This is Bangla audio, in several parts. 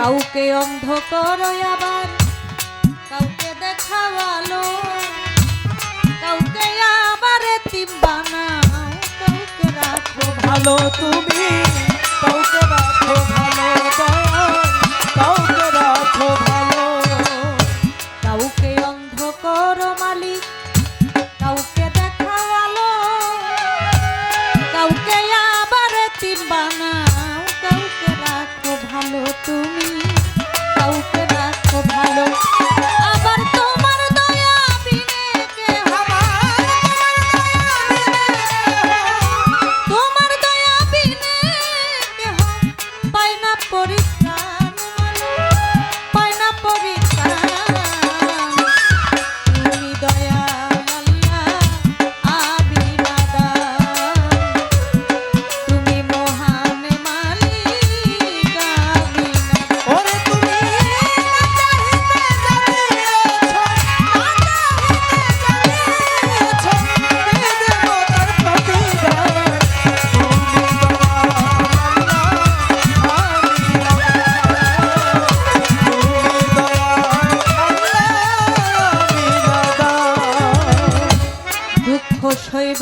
কাউকে অন্ধ করো আবার, কাউকে দেখাওয়ালো, কাউকে আবার এতিম বানাও, কাউকে রাখো ভালো তুমি, কাউকে রাখো ভালো কাউকে রাখো ভালো। কাউকে অন্ধ করো মালিক, কাউকে দেখাওয়ালো, কাউকে আবার এতিম কাউকে রাখো ভালো তুমি।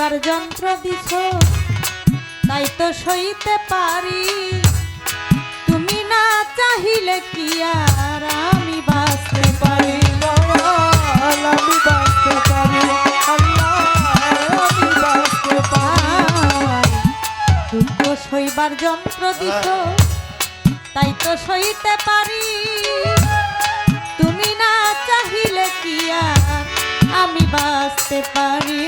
সইবার যন্ত্র দিছ তাই তো সইতে পারি। তুমি না চাহিলে কি আর আমি বাঁচতে পারি? আমি বাঁচতে দুঃখ সইবার যন্ত্র দিছ তাই তো সইতে পারি। তুমি না চাহিলে কি আর আমি বাঁচতে পারি?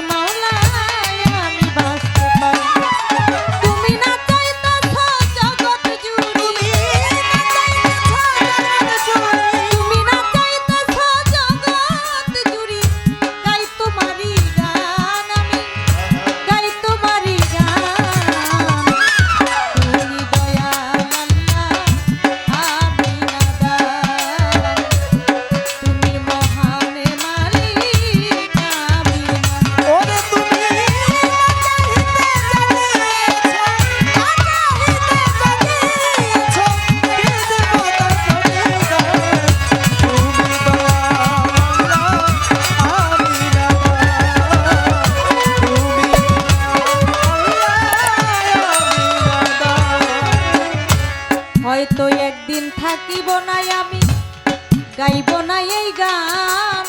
থাকিব নাই আমি, গাইব না এই গান।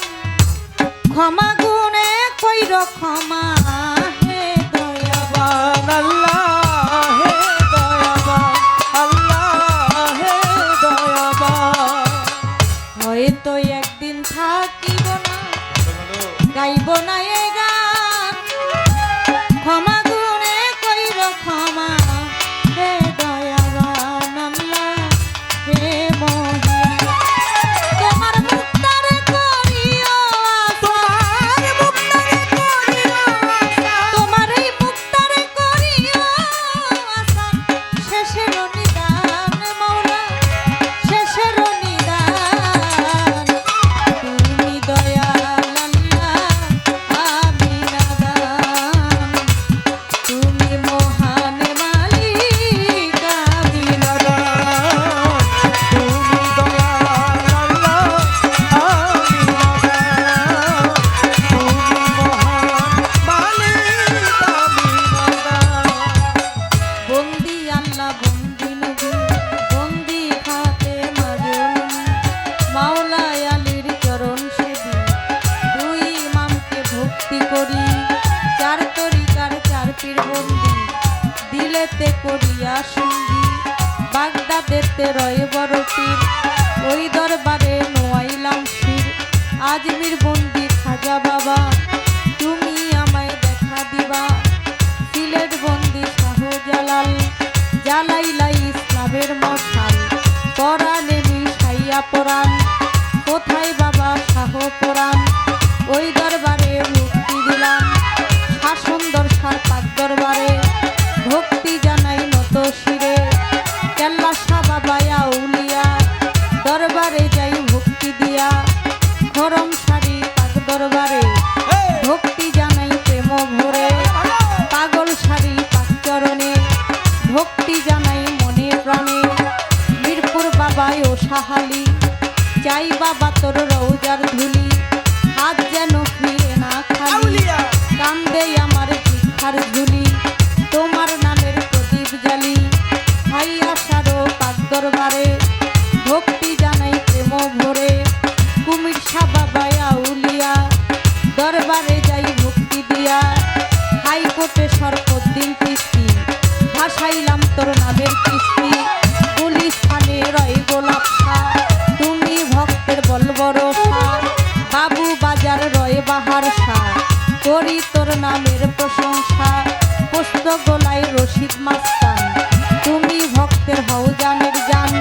ক্ষমা গুণে কইর ক্ষমা, হে হয়তো একদিন থাকিব না, গাইব না আমার ভিক্ষার ঝুলি, তোমার ভক্তি জানাই প্রেম ভরে। কুমির সাবাবাই আউলিয়া দরবারে যাই ভক্তি দিয়া। হাইকোর্টে সর্বদিন কিস্তি ভাসাইলাম তোর নামের কিস্তি। গোলায় রশিদ মাস্তান। তুমি ভক্তের হও জানের জান,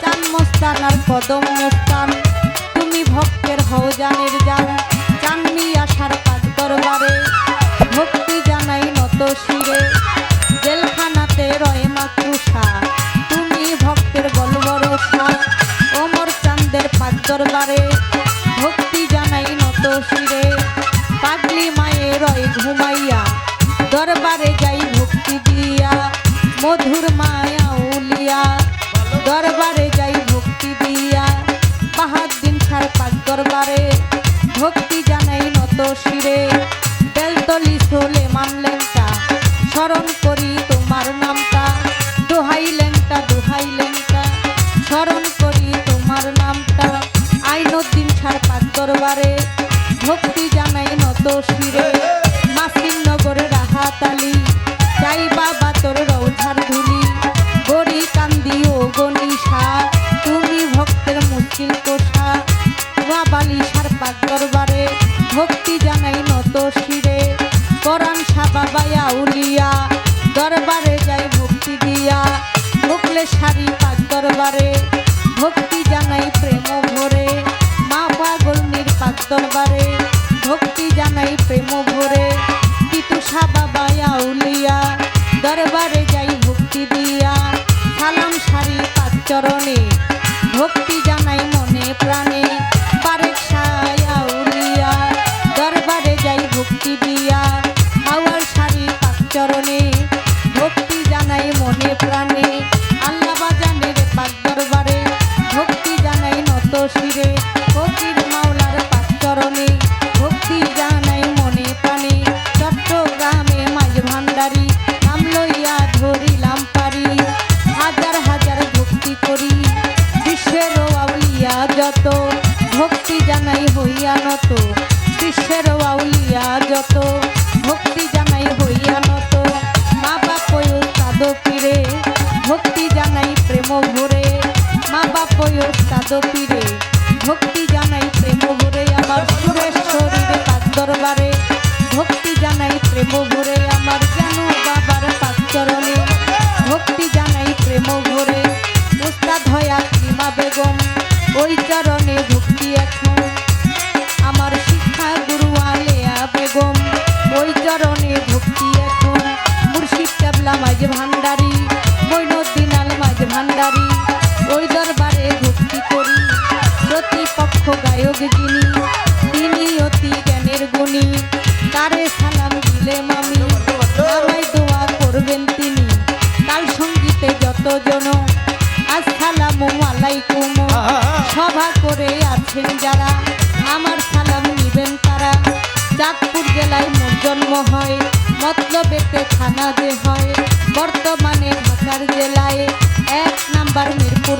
চান মস্তান আর কদম মস্তান তুমি ভক্তের হও জানের জান চাননি আসার পাক দরবারে। ভক্তি জানাই নত শিরে, জেলখানাতে রয়ে মাকরুষা তুমি ভক্তের বলবরসা ওমর চান্দের পাক দরবারে। ভক্তি জানাই নত শিরে, পাগলি মায়ে রয় ঘুমাইয়া। দরবারে মধুর মায়া উলিয়া, দরবারে যাই ভক্তি দিয়া। বাহাদ্দিন সার পাঁচ দরবারে, ভক্তি জানাই নত শিরে জানাই নত শিরে। করান সাবা বায়া উলিয়া, দরবারে যাই ভক্তি দিয়া। ভুকলে শাড়ি পাক দরবারে, ভক্তি জানাই প্রেম ভরে। মা পাগল নির পাক দরবারে। নত বিশ্বের আউলিয়া যত, ভক্তি জানাই হইয়া নত। মা বাপ কাদ পীরে ভক্তি জানাই প্রেম ভরে। মা বাপ কাদ পীরে ভক্তি জানাই প্রেম ভরে। আমার সুরেশ্বরীর পাক দরবারে, ভক্তি জানাই প্রেম ভরে। আমার জানু বাবার চরণে, ভক্তি জানাই প্রেম ভরে। উস্তাদ হয়া কিমা বেগম, ওই চরণে ভক্তি এখন মাঝ ভান্ডারি মৈনুদ্দিন আল মাঝ ভান্ডারি করি। প্রতিপক্ষ গায়ক তিনি জ্ঞানের গুণী। তারে সালাম করবেন তিনি। সঙ্গীতে সভা করে আছেন যারা, আমার সালাম নিবেন তারা। চাঁদপুর জেলায় জন্ম হয়। মতলবেতে থানা দে হয়। বর্তমানে ঢাকার জেলায় এক নাম্বার মিরপুর